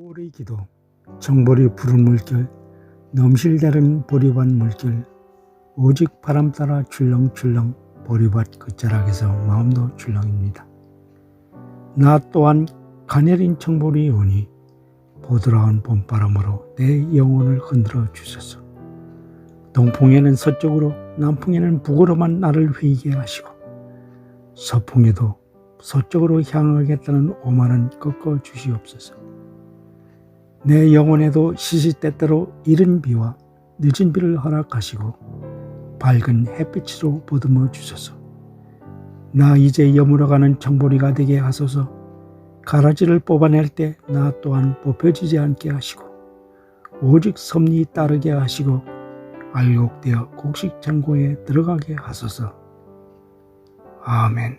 보리 기도 정보리 푸른 물결 넘실대는 보리밭 물결 오직 바람 따라 출렁출렁 보리밭 끝자락에서 마음도 출렁입니다. 나 또한 가녀린 청보리 오니 보드라운 봄바람으로 내 영혼을 흔들어 주소서. 동풍에는 서쪽으로 남풍에는 북으로만 나를 휘게 하시고 서풍에도 서쪽으로 향하겠다는 오만은 꺾어 주시옵소서. 내 영혼에도 시시때때로 이른 비와 늦은 비를 허락하시고 밝은 햇빛으로 보듬어 주소서. 나 이제 여물어가는 청보리가 되게 하소서. 가라지를 뽑아낼 때 나 또한 뽑혀지지 않게 하시고 오직 섭리 따르게 하시고 알곡되어 곡식 창고에 들어가게 하소서. 아멘.